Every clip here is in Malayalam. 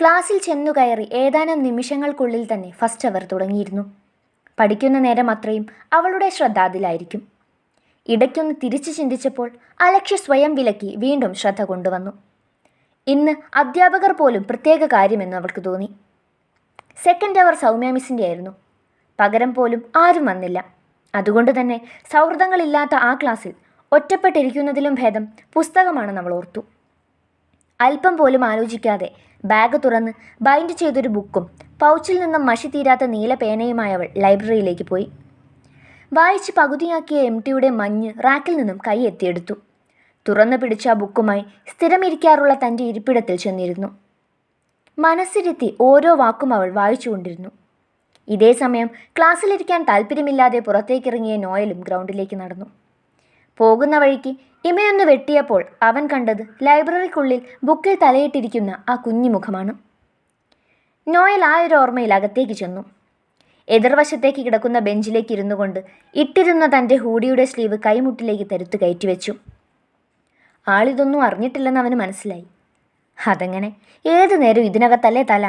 ക്ലാസ്സിൽ ചെന്നു കയറി ഏതാനും നിമിഷങ്ങൾക്കുള്ളിൽ തന്നെ ഫസ്റ്റ് അവർ തുടങ്ങിയിരുന്നു. പഠിക്കുന്ന നേരം അത്രയും അവളുടെ ശ്രദ്ധ അതിലായിരിക്കും ഇടയ്ക്കൊന്ന് തിരിച്ചു ചിന്തിച്ചപ്പോൾ അലക്ഷ്യ സ്വയം വിലക്കി വീണ്ടും ശ്രദ്ധ കൊണ്ടുവന്നു. ഇന്ന് അധ്യാപകർ പോലും പ്രത്യേക കാര്യമെന്ന് അവൾക്ക് തോന്നി. സെക്കൻഡ് അവർ സൗമ്യ മിസ്സിന്റെ ആയിരുന്നു. പകരം പോലും ആരും വന്നില്ല. അതുകൊണ്ട് തന്നെ സൗഹൃദങ്ങളില്ലാത്ത ആ ക്ലാസ്സിൽ ഒറ്റപ്പെട്ടിരിക്കുന്നതിലും ഭേദം പുസ്തകമാണെന്ന് അവൾ ഓർത്തു. അല്പം പോലും ആലോചിക്കാതെ ബാഗ് തുറന്ന് ബൈൻഡ് ചെയ്തൊരു ബുക്കും പൗച്ചിൽ നിന്നും മഷി തീരാത്ത നീല പേനയുമായവൾ ലൈബ്രറിയിലേക്ക് പോയി. വായിച്ച് പകുതിയാക്കിയ എം ടിയുടെ മഞ്ഞ് റാക്കിൽ നിന്നും കൈ എത്തിയെടുത്തു. തുറന്നു പിടിച്ച ബുക്കുമായി സ്ഥിരമിരിക്കാറുള്ള തന്റെ ഇരിപ്പിടത്തിൽ ചെന്നിരുന്നു. മനസ്സിരുത്തി ഓരോ വാക്കും അവൾ വായിച്ചുകൊണ്ടിരുന്നു ഇതേ സമയം ക്ലാസ്സിലിരിക്കാൻ താല്പര്യമില്ലാതെ പുറത്തേക്കിറങ്ങിയ നോയലും ഗ്രൗണ്ടിലേക്ക് നടന്നു. പോകുന്ന വഴിക്ക് ഇമയൊന്ന് വെട്ടിയപ്പോൾ അവൻ കണ്ടത് ലൈബ്രറിക്കുള്ളിൽ ബുക്കിൽ തലയിട്ടിരിക്കുന്ന ആ കുഞ്ഞിമുഖമാണ്. നോയൽ ആ ഒരു ഓർമ്മയിൽ അകത്തേക്ക് ചെന്നു. എതിർവശത്തേക്ക് കിടക്കുന്ന ബെഞ്ചിലേക്ക് ഇരുന്നു കൊണ്ട് ഇട്ടിരുന്ന തന്റെ ഹൂഡിയുടെ സ്ലീവ് കൈമുട്ടിലേക്ക് തരുത്ത് കയറ്റിവെച്ചു ആളിതൊന്നും അറിഞ്ഞിട്ടില്ലെന്ന് അവന് മനസ്സിലായി. അതെങ്ങനെ? ഏതു നേരം ഇതിനകത്തല്ലേ തല?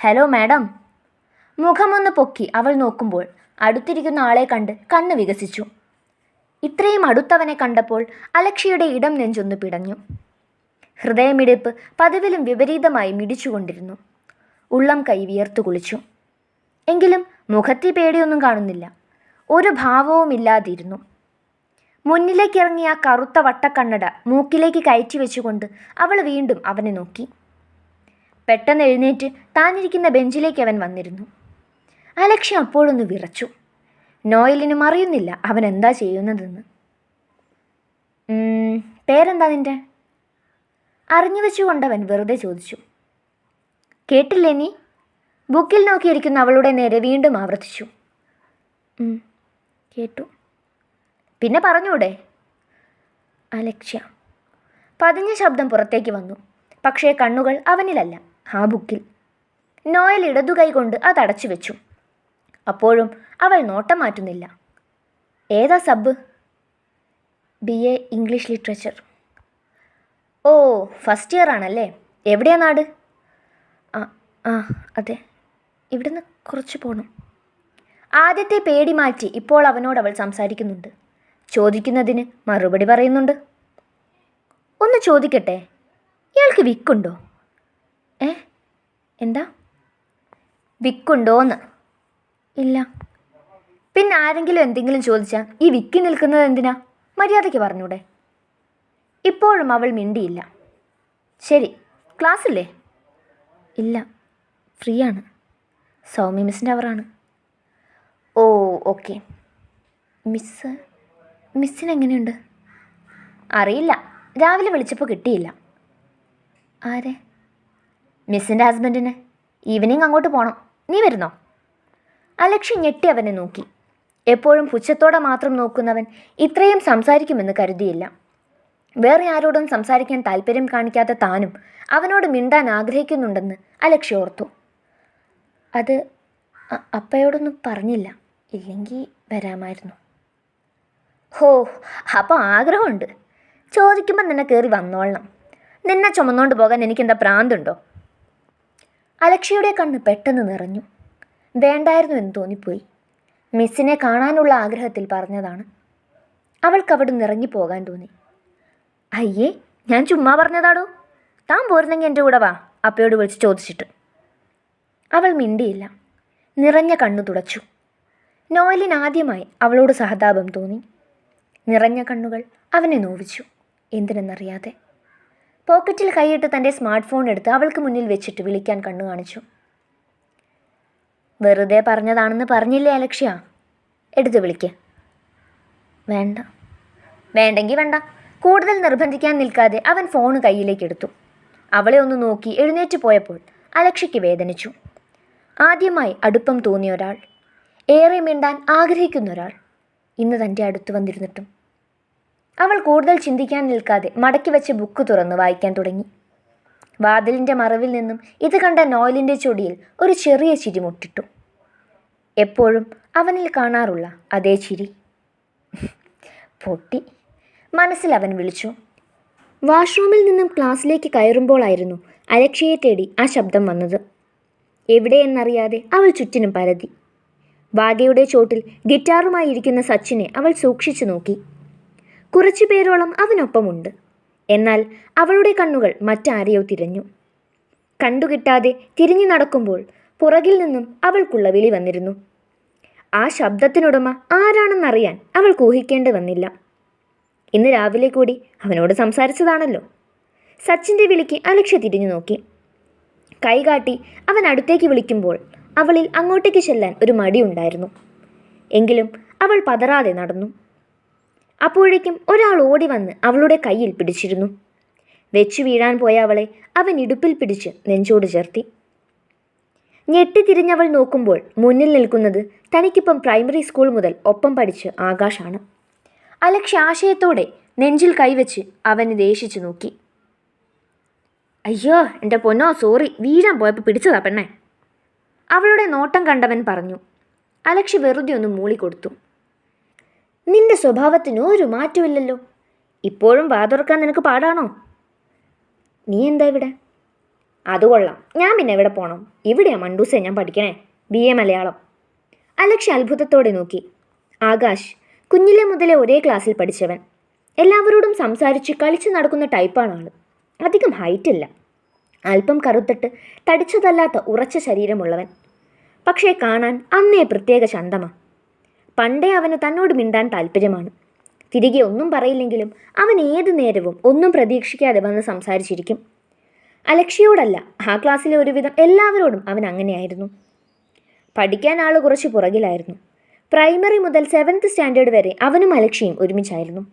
Hello madam. മുഖമൊന്ന് പൊക്കി അവൾ നോക്കുമ്പോൾ അടുത്തിരിക്കുന്ന ആളെ കണ്ട് കണ്ണ് വികസിച്ചു. ഇത്രയും അടുത്തവനെ കണ്ടപ്പോൾ അലക്ഷ്യയുടെ ഇടം നെഞ്ചൊന്ന് പിടഞ്ഞു. ഹൃദയമിടിപ്പ് പതിവിലും വിപരീതമായി മിടിച്ചുകൊണ്ടിരുന്നു. ഉള്ളം കൈ വിയർത്തു കുളിച്ചു. എങ്കിലും മുഖത്തി പേടിയൊന്നും കാണുന്നില്ല. ഒരു ഭാവവും ഇല്ലാതിരുന്നു. മുന്നിലേക്കിറങ്ങിയ കറുത്ത വട്ടക്കണ്ണട മൂക്കിലേക്ക് കയറ്റി വെച്ചുകൊണ്ട് അവൾ വീണ്ടും അവനെ നോക്കി. പെട്ടെന്ന് എഴുന്നേറ്റ് താനിരിക്കുന്ന ബെഞ്ചിലേക്ക് അവൻ വന്നിരുന്നു. അലക്ഷ്യം അപ്പോഴൊന്ന് വിറച്ചു. നോയലിനും അറിയുന്നില്ല അവൻ എന്താ ചെയ്യുന്നതെന്ന്. പേരെന്താ നിന്റെ? അറിഞ്ഞു വെച്ചുകൊണ്ടവൻ വെറുതെ ചോദിച്ചു. കേട്ടില്ലേ നീ? ബുക്കിൽ നോക്കിയിരിക്കുന്ന അവളുടെ നേരെ വീണ്ടും ആവർത്തിച്ചു. കേട്ടു. പിന്നെ പറഞ്ഞൂടെ? അലക്ഷ്യ. പതിഞ്ഞ ശബ്ദം പുറത്തേക്ക് വന്നു. പക്ഷേ കണ്ണുകൾ അവനിലല്ല ആ ബുക്കിൽ. നോയൽ ഇടതുകൈ കൊണ്ട് അതടച്ചു വെച്ചു. അപ്പോഴും അവൾ നോട്ടം മാറ്റുന്നില്ല. ഏതാ sub? B A English literature. Oh first year ആണല്ലേ? എവിടെയാ നാട്? ആ ആ അതെ. ഇവിടുന്ന് കുറച്ച് പോകണം ആദ്യത്തെ പേടി മാറ്റി ഇപ്പോൾ അവനോട് അവൾ സംസാരിക്കുന്നുണ്ട്. ചോദിക്കുന്നതിന് മറുപടി പറയുന്നുണ്ട്. ഒന്ന് ചോദിക്കട്ടെ? ഇയാൾക്ക് വിക്കുണ്ടോ? ഏ? എന്താ? വിക്കുണ്ടോന്ന്. ഇല്ല. പിന്നെ ആരെങ്കിലും എന്തെങ്കിലും ചോദിച്ചാൽ ഈ വിക്കി നിൽക്കുന്നത് എന്തിനാ? മര്യാദയ്ക്ക് പറഞ്ഞൂടെ. ഇപ്പോഴും അവൾ മിണ്ടിയില്ല. ശരി ക്ലാസ്സില്ലേ? ഇല്ല ഫ്രീ ആണ് സൗമ്യ മിസ്സിന്റെ അവറാണ്. Oh okay. മിസ്സ് മിസ്സിന് എങ്ങനെയുണ്ട്? അറിയില്ല. രാവിലെ വിളിച്ചപ്പോൾ കിട്ടിയില്ല. ആരെ? മിസ്സിന്റെ ഹസ്ബൻഡിന്. ഈവനിങ് അങ്ങോട്ട് പോകണം നീ വരുന്നോ? അലക്ഷ്യ ഞെട്ടി അവനെ നോക്കി. എപ്പോഴും പുച്ഛത്തോടെ മാത്രം നോക്കുന്നവൻ ഇത്രയും സംസാരിക്കുമെന്ന് കരുതിയില്ല. വേറെ ആരോടും സംസാരിക്കാൻ താല്പര്യം കാണിക്കാത്ത താനും അവനോട് മിണ്ടാൻ ആഗ്രഹിക്കുന്നുണ്ടെന്ന് അലക്ഷ്യ ഓർത്തു. അത് അപ്പയോടൊന്നും പറഞ്ഞില്ല. ഇല്ലെങ്കിൽ വരാമായിരുന്നു. ഹോ അപ്പോൾ ആഗ്രഹമുണ്ട്. ചോദിക്കുമ്പോൾ നിന്നെ കയറി വന്നോളണം. നിന്നെ ചുമന്നുകൊണ്ട് പോകാൻ എനിക്കെന്താ പ്രാന്തുണ്ടോ? അലക്ഷ്യയുടെ കണ്ണ് പെട്ടെന്ന് നിറഞ്ഞു. വേണ്ടായിരുന്നു എന്ന് തോന്നിപ്പോയി. മിസ്സിനെ കാണാനുള്ള ആഗ്രഹത്തിൽ പറഞ്ഞതാണ്. അവൾക്ക് അവിടെ നിറങ്ങിപ്പോകാൻ തോന്നി. അയ്യേ ഞാൻ ചുമ്മാ പറഞ്ഞതാടോ? താൻ പോരുന്നെങ്കിൽ എന്റെ കൂടെ വാ അപ്പയോട് വിളിച്ച് ചോദിച്ചിട്ട്. അവൾ മിണ്ടിയില്ല. നിറഞ്ഞ കണ്ണു തുടച്ചു. നോയലിൻ ആദ്യമായി അവളോട് സഹതാപം തോന്നി. നിറഞ്ഞ കണ്ണുകൾ അവനെ നോവിച്ചു. എന്തിനെന്നറിയാതെ. പോക്കറ്റിൽ കൈയിട്ട് തന്റെ സ്മാർട്ട് ഫോൺ എടുത്ത് അവൾക്ക് മുന്നിൽ വെച്ചിട്ട് വിളിക്കാൻ കണ്ണു കാണിച്ചു. വെറുതെ പറഞ്ഞതാണെന്ന് പറഞ്ഞില്ലേ അലക്ഷ്യ? എടുത്തു വിളിക്ക്. വേണ്ട. വേണ്ടെങ്കിൽ വേണ്ട. കൂടുതൽ നിർബന്ധിക്കാൻ നിൽക്കാതെ അവൻ ഫോൺ കയ്യിലേക്ക് എടുത്തു. അവളെ ഒന്ന് നോക്കി എഴുന്നേറ്റ് പോയപ്പോൾ അലക്ഷ്യയ്ക്ക് വേദനിച്ചു. ആദ്യമായി അടുപ്പം തോന്നിയ ഒരാൾ ഏറെ മിണ്ടാൻ ആഗ്രഹിക്കുന്ന ഒരാൾ ഇന്ന് തന്റെ അടുത്ത് വന്നിരുന്നിട്ടും. അവൾ കൂടുതൽ ചിന്തിക്കാൻ നിൽക്കാതെ മടക്കി വെച്ച് ബുക്ക് തുറന്ന് വായിക്കാൻ തുടങ്ങി. വാതിലിന്റെ മറവിൽ നിന്നും ഇത് കണ്ട നോയലിന്റെ ചൊടിയിൽ ഒരു ചെറിയ ചിരി മുട്ടിട്ടു. എപ്പോഴും അവനിൽ കാണാറുള്ള അതേ ചിരി. പൊട്ടി. മനസ്സിൽ അവൻ വിളിച്ചു. വാഷ്റൂമിൽ നിന്നും ക്ലാസ്സിലേക്ക് കയറുമ്പോളായിരുന്നു അലക്ഷയെ തേടി ആ ശബ്ദം വന്നത്. എവിടെയെന്നറിയാതെ അവൾ ചുറ്റിനും പരതി. വാഗയുടെ ചോട്ടിൽ ഗിറ്റാറുമായി ഇരിക്കുന്ന സച്ചിനെ അവൾ സൂക്ഷിച്ചു നോക്കി. കുറച്ചു പേരോളം അവനൊപ്പമുണ്ട്. എന്നാൽ അവളുടെ കണ്ണുകൾ മറ്റാരെയോ തിരഞ്ഞു. കണ്ടുകിട്ടാതെ തിരിഞ്ഞു നടക്കുമ്പോൾ പുറകിൽ നിന്നും അവൾക്കുള്ള വിളി വന്നിരുന്നു. ആ ശബ്ദത്തിനുടമ ആരാണെന്നറിയാൻ അവൾ ഊഹിക്കേണ്ടി വന്നില്ല. ഇന്ന് രാവിലെ കൂടി അവനോട് സംസാരിച്ചതാണല്ലോ. സച്ചിന്റെ വിളിക്ക് അലക്ഷ്യ തിരിഞ്ഞു നോക്കി. കൈകാട്ടി അവൻ അടുത്തേക്ക് വിളിക്കുമ്പോൾ അവളിൽ അങ്ങോട്ടേക്ക് ചെല്ലാൻ ഒരു മടിയുണ്ടായിരുന്നു എങ്കിലും അവൾ പതറാതെ നടന്നു. അപ്പോഴേക്കും ഒരാൾ ഓടി വന്ന് അവളുടെ കയ്യിൽ പിടിച്ചിരുന്നു. വെച്ചു വീഴാൻ പോയ അവളെ അവൻ ഇടുപ്പിൽ പിടിച്ച് നെഞ്ചോട് ചേർത്തി. ഞെട്ടിത്തിരിഞ്ഞവൾ നോക്കുമ്പോൾ മുന്നിൽ നിൽക്കുന്നത് തനിക്കിപ്പം പ്രൈമറി സ്കൂൾ മുതൽ ഒപ്പം പഠിച്ച് ആകാശാണ്. അലക്ഷ്യ ആശയത്തോടെ നെഞ്ചിൽ കൈവച്ച് അവന് ദേഷിച്ചു നോക്കി. അയ്യോ എന്റെ പൊന്നോ സോറി വീഴാൻ പോയപ്പോൾ പിടിച്ചതാ പെണ്ണേ. അവളുടെ നോട്ടം കണ്ടവൻ പറഞ്ഞു. അലക്ഷ്യ വെറുതെ ഒന്ന് മൂളിക്കൊടുത്തു നിന്റെ സ്വഭാവത്തിന് ഒരു മാറ്റമില്ലല്ലോ. ഇപ്പോഴും വാതുറക്കാൻ നിനക്ക് പാടാണോ? നീ എന്താ ഇവിടെ? അത് കൊള്ളാം. ഞാൻ പിന്നെ എവിടെ പോകണം ഇവിടെയാ മണ്ടൂസെ ഞാൻ പഠിക്കണേ. B A Malayalam. അലക്ഷ്യ അത്ഭുതത്തോടെ നോക്കി. ആകാശ് കുഞ്ഞിലെ മുതലേ ഒരേ ക്ലാസ്സിൽ പഠിച്ചവൻ. എല്ലാവരോടും സംസാരിച്ച് കളിച്ചു നടക്കുന്ന ടൈപ്പാണ് ആൾ. അധികം ഹൈറ്റ് ഇല്ല. അല്പം കറുത്തിട്ട് തടിച്ചതല്ലാത്ത ഉറച്ച ശരീരമുള്ളവൻ. പക്ഷേ കാണാൻ അന്നേ പ്രത്യേക ചന്തമാണ് പണ്ടേ അവന് തന്നോട് മിണ്ടാൻ താല്പര്യമാണ്. തിരികെ ഒന്നും പറയില്ലെങ്കിലും അവൻ ഏതു നേരവും ഒന്നും പ്രതീക്ഷിക്കാതെ വന്ന് സംസാരിച്ചിരിക്കും. അലക്ഷ്യയോടല്ല ആ ക്ലാസ്സിലെ ഒരുവിധം എല്ലാവരോടും അവൻ അങ്ങനെയായിരുന്നു. പഠിക്കാൻ ആൾ കുറച്ച് പുറകിലായിരുന്നു. പ്രൈമറി മുതൽ സെവൻത്ത് സ്റ്റാൻഡേർഡ് വരെ അവനും അലക്ഷ്യയും ഒരുമിച്ചായിരുന്നു.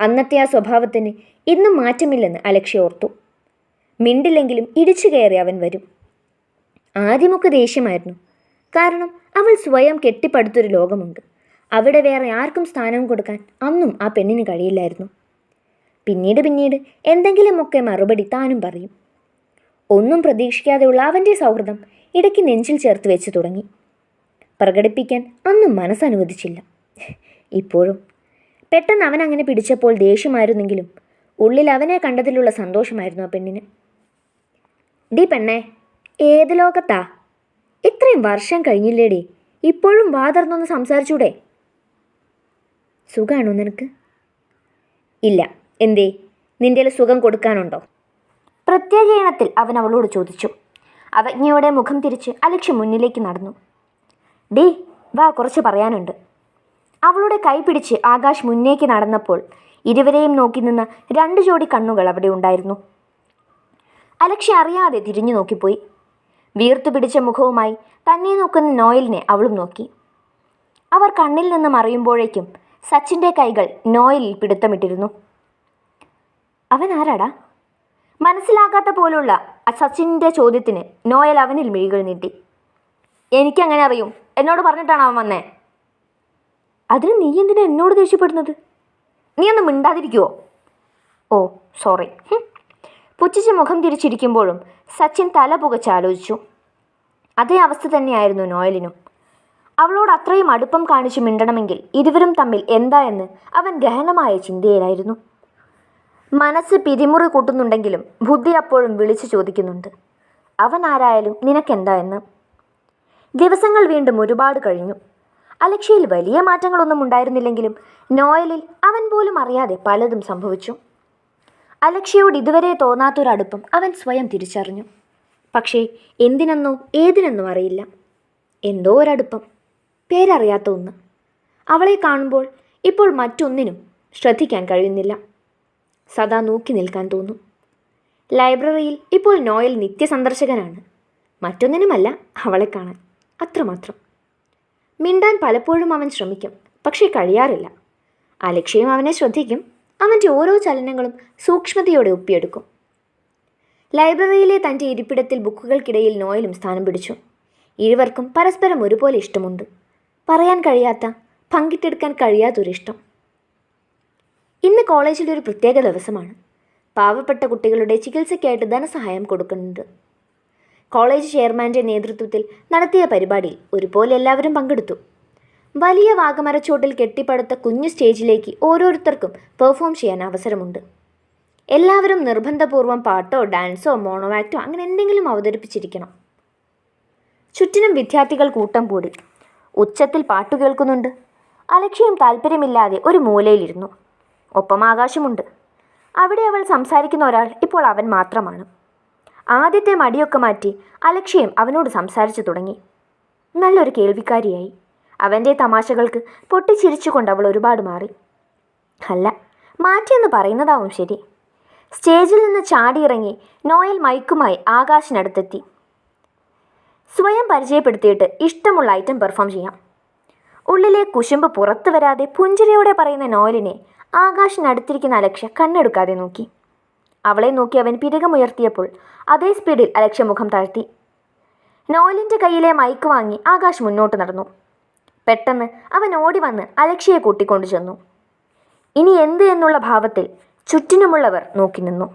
അന്നത്തെ ആ സ്വഭാവത്തിന് ഇന്നും മാറ്റമില്ലെന്ന് അലക്ഷ്യ ഓർത്തു. മിണ്ടില്ലെങ്കിലും ഇടിച്ചു കയറി അവൻ വരും. ആദ്യമൊക്കെ ദേഷ്യമായിരുന്നു. കാരണം അവൾ സ്വയം കെട്ടിപ്പടുത്തൊരു ലോകമുണ്ട്. അവിടെ വേറെ ആർക്കും സ്ഥാനം കൊടുക്കാൻ അന്നും ആ പെണ്ണിന് കഴിയില്ലായിരുന്നു. പിന്നീട് പിന്നീട് എന്തെങ്കിലുമൊക്കെ മറുപടി താനും പറയും. ഒന്നും പ്രതീക്ഷിക്കാതെയുള്ള അവന്റെ സൗഹൃദം ഇടയ്ക്ക് നെഞ്ചിൽ ചേർത്ത് വെച്ച് തുടങ്ങി. പ്രകടിപ്പിക്കാൻ അന്നും മനസ്സനുവദിച്ചില്ല. ഇപ്പോഴും പെട്ടെന്ന് അവൻ അങ്ങനെ പിടിച്ചപ്പോൾ ദേഷ്യമായിരുന്നെങ്കിലും ഉള്ളിൽ അവനെ കണ്ടതിലുള്ള സന്തോഷമായിരുന്നു ആ പെണ്ണിന്. ഡി പെണ്ണേ ഏത് ലോകത്താ? ഇത്രയും വർഷം കഴിഞ്ഞില്ലേടി ഇപ്പോഴും വാതർന്നൊന്ന് സംസാരിച്ചൂടെ? സുഖാണോ നിനക്ക്? ഇല്ല എന്തേ? നിന്റെ സുഖം കൊടുക്കാനുണ്ടോ? പ്രത്യേക ഇനത്തിൽ അവൻ അവളോട് ചോദിച്ചു. അവജ്ഞയോടെ മുഖം തിരിച്ച് അലക്ഷ്യ മുന്നിലേക്ക് നടന്നു. ഡീ വാ കുറച്ച് പറയാനുണ്ട്. അവളുടെ കൈ പിടിച്ച് ആകാശ് മുന്നേക്ക് നടന്നപ്പോൾ ഇരുവരെയും നോക്കി നിന്ന രണ്ട് ജോഡി കണ്ണുകൾ അവിടെ ഉണ്ടായിരുന്നു. അലക്ഷ്യ അറിയാതെ തിരിഞ്ഞു നോക്കിപ്പോയി. വീർത്തു പിടിച്ച മുഖവുമായി തന്നെ നോക്കുന്ന നോയലിനെ അവളും നോക്കി. അവർ കണ്ണിൽ നിന്ന് മറിയുമ്പോഴേക്കും സച്ചിന്റെ കൈകൾ നോയലിൽ പിടുത്തമിട്ടിരുന്നു. അവൻ ആരാടാ മനസ്സിലാകാത്ത പോലുള്ള സച്ചിന്റെ ചോദ്യത്തിന് നോയൽ അവനിൽ മിഴികൾ നീട്ടി. എനിക്കങ്ങനെ അറിയും? എന്നോട് പറഞ്ഞിട്ടാണ് അവൻ വന്നേ? അതിന് നീ എന്തിനാ എന്നോട് ദേഷ്യപ്പെടുന്നത്? നീ ഒന്ന് മിണ്ടാതിരിക്കുവോ? ഓ സോറി. പുച്ഛിച്ച് മുഖം തിരിച്ചിരിക്കുമ്പോഴും സച്ചിൻ തല പുകച്ചാലോചിച്ചു അതേ അവസ്ഥ തന്നെയായിരുന്നു നോയലിനും. അവളോട് അത്രയും അടുപ്പം കാണിച്ചു മിണ്ടണമെങ്കിൽ ഇരുവരും തമ്മിൽ എന്താ എന്ന് അവൻ ഗഹനമായ ചിന്തയിലായിരുന്നു. മനസ്സ് പിരിമുറി കൂട്ടുന്നുണ്ടെങ്കിലും ബുദ്ധി അപ്പോഴും വിളിച്ചു ചോദിക്കുന്നുണ്ട്. അവൻ ആരായാലും നിനക്കെന്താ എന്ന്? ദിവസങ്ങൾ വീണ്ടും ഒരുപാട് കഴിഞ്ഞു. അലക്ഷയിൽ വലിയ മാറ്റങ്ങളൊന്നും ഉണ്ടായിരുന്നില്ലെങ്കിലും നോയലിൽ അവൻ പോലും അറിയാതെ പലതും സംഭവിച്ചു. അലക്ഷയോട് ഇതുവരെ തോന്നാത്തൊരടുപ്പം അവൻ സ്വയം തിരിച്ചറിഞ്ഞു. പക്ഷേ എന്തിനെന്നോ ഏതിനെന്നോ അറിയില്ല. എന്തോ ഒരടുപ്പം. പേരറിയാത്ത ഒന്ന്. അവളെ കാണുമ്പോൾ ഇപ്പോൾ മറ്റൊന്നിനും ശ്രദ്ധിക്കാൻ കഴിയുന്നില്ല. സദാ നോക്കി നിൽക്കാൻ തോന്നും. ലൈബ്രറിയിൽ ഇപ്പോൾ നോയൽ നിത്യസന്ദർശകനാണ്. മറ്റൊന്നിനുമല്ല അവളെ കാണാൻ. അത്രമാത്രം. മിണ്ടാൻ പലപ്പോഴും അവൻ ശ്രമിക്കും പക്ഷേ കഴിയാറില്ല. അലക്ഷ്യം അവനെ ശ്രദ്ധിക്കും. അവന്റെ ഓരോ ചലനങ്ങളും സൂക്ഷ്മതയോടെ ഒപ്പിയെടുക്കും. ലൈബ്രറിയിലെ തന്റെ ഇരിപ്പിടത്തിൽ ബുക്കുകൾക്കിടയിൽ നോയലും സ്ഥാനം പിടിച്ചു. ഇരുവർക്കും പരസ്പരം ഒരുപോലെ ഇഷ്ടമുണ്ട്. പറയാൻ കഴിയാത്ത പങ്കിട്ടെടുക്കാൻ കഴിയാത്തൊരിഷ്ടം. ഇന്ന് കോളേജിൽ ഒരു പ്രത്യേക ദിവസമാണ്. പാവപ്പെട്ട കുട്ടികളുടെ ചികിത്സയ്ക്കായിട്ട് ധനസഹായം കൊടുക്കുന്നുണ്ട് കോളേജ് ചെയർമാന്റെ നേതൃത്വത്തിൽ നടത്തിയ പരിപാടിയിൽ ഒരുപോലെ എല്ലാവരും പങ്കെടുത്തു. വലിയ വാഗമരച്ചോട്ടിൽ കെട്ടിപ്പടുത്ത കുഞ്ഞു സ്റ്റേജിലേക്ക് ഓരോരുത്തർക്കും പെർഫോം ചെയ്യാൻ അവസരമുണ്ട്. എല്ലാവരും നിർബന്ധപൂർവം പാട്ടോ ഡാൻസോ മോണോ ആക്റ്റോ അങ്ങനെ എന്തെങ്കിലും അവതരിപ്പിച്ചിരിക്കണം. ചുറ്റിനും വിദ്യാർത്ഥികൾ കൂട്ടം കൂടി. ഉച്ചത്തിൽ പാട്ട് കേൾക്കുന്നുണ്ട്. അലക്ഷ്യം താല്പര്യമില്ലാതെ ഒരു മൂലയിലിരുന്നു. ഒപ്പം ആകാശമുണ്ട്. അവിടെ അവൾ സംസാരിക്കുന്ന ഒരാൾ ഇപ്പോൾ അവൻ മാത്രമാണ്. ആദ്യത്തെ മടിയൊക്കെ മാറ്റി അലക്ഷ്യം അവനോട് സംസാരിച്ചു തുടങ്ങി. നല്ലൊരു കേൾവിക്കാരിയായി. അവന്റെ തമാശകൾക്ക് പൊട്ടിച്ചിരിച്ചുകൊണ്ട് അവൾ ഒരുപാട് മാറി. അല്ല മാറ്റിയെന്ന് പറയുന്നതാവും ശരി. സ്റ്റേജിൽ നിന്ന് ചാടിയിറങ്ങി നോയൽ മൈക്കുമായി ആകാശിനടുത്തെത്തി. സ്വയം പരിചയപ്പെടുത്തിയിട്ട് ഇഷ്ടമുള്ള ഐറ്റം പെർഫോം ചെയ്യാം. ഉള്ളിലെ കുശുമ്പ് പുറത്തു വരാതെ പുഞ്ചിരിയോടെ പറയുന്ന നോയലിനെ ആകാശിനടുത്തിരിക്കുന്ന അലക്ഷ്യ കണ്ണെടുക്കാതെ നോക്കി. അവളെ നോക്കി അവൻ പിരകമുയർത്തിയപ്പോൾ അതേ സ്പീഡിൽ അലക്ഷ്യ മുഖം താഴ്ത്തി. നോയലിന്റെ കയ്യിലെ മൈക്ക് വാങ്ങി ആകാശ് മുന്നോട്ട് നടന്നു. പെട്ടെന്ന് അവൻ ഓടി വന്ന് അലക്ഷ്യയെ കൂട്ടിക്കൊണ്ടു ചെന്നു. ഇനി എന്ത് എന്നുള്ള ഭാവത്തിൽ ചുറ്റിനുമുള്ളവർ നോക്കി നിന്നു.